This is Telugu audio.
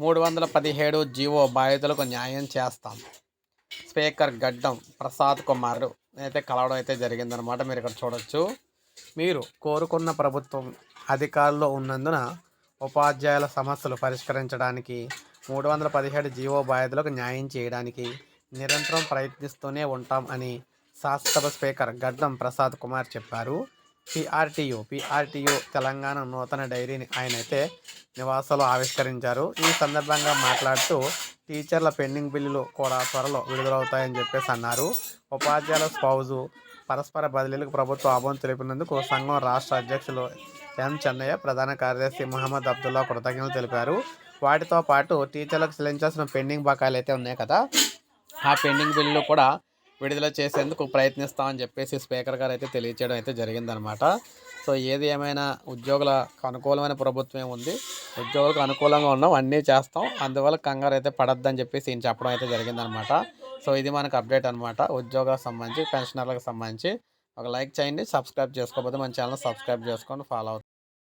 మూడు వందల పదిహేడు జీవో బాధితులకు న్యాయం చేస్తాం. స్పీకర్ గడ్డం ప్రసాద్ కుమార్ అయితే కలవడం అయితే జరిగిందనమాట మీరు ఇక్కడ చూడొచ్చు. మీరు కోరుకున్న ప్రభుత్వం అధికారంలో ఉన్నందున ఉపాధ్యాయుల సమస్యలు పరిష్కరించడానికి మూడు వందల పదిహేడు జీవో బాధితులకు న్యాయం చేయడానికి నిరంతరం ప్రయత్నిస్తూనే ఉంటాం అని శాసనసభ స్పీకర్ గడ్డం ప్రసాద్ కుమార్ చెప్పారు. పిఆర్టీయు పిఆర్టీయు తెలంగాణ నూతన డైరీని ఆయన అయితే నివాసంలో ఆవిష్కరించారు. ఈ సందర్భంగా మాట్లాడుతూ టీచర్ల పెండింగ్ బిల్లులు కూడా త్వరలో విడుదలవుతాయని చెప్పేసి అన్నారు. ఉపాధ్యాయుల స్పౌజు పరస్పర బదిలీలకు ప్రభుత్వం ఆమోదం తెలిపినందుకు సంఘం రాష్ట్ర అధ్యక్షులు ఎం చెన్నయ్య ప్రధాన కార్యదర్శి మహమ్మద్ అబ్దుల్లా కృతజ్ఞతలు తెలిపారు. వాటితో పాటు టీచర్లకు చెల్లించాల్సిన పెండింగ్ బకాయిలు అయితే ఉన్నాయి కదా. ఆ పెండింగ్ బిల్లులు కూడా విడుదల చేసేందుకు ప్రయత్నిస్తామని చెప్పేసి స్పీకర్ గారు అయితే తెలియచేయడం అయితే జరిగిందనమాట. సో ఏది ఏమైనా ఉద్యోగులకు అనుకూలమైన ప్రభుత్వమే ఉంది ఉద్యోగులకు అనుకూలంగా ఉన్నాం అన్నీ చేస్తాం అందువల్ల కంగారు అయితే పడద్దని చెప్పేసి ఈయన చెప్పడం అయితే జరిగిందనమాట. సో ఇది మనకు అప్డేట్ అనమాట. ఉద్యోగాలకు సంబంధించి పెన్షనర్లకు సంబంధించి ఒక లైక్ చేయండి సబ్స్క్రైబ్ చేసుకోకపోతే మన ఛానల్ సబ్స్క్రైబ్ చేసుకొని ఫాలో అవుతుంది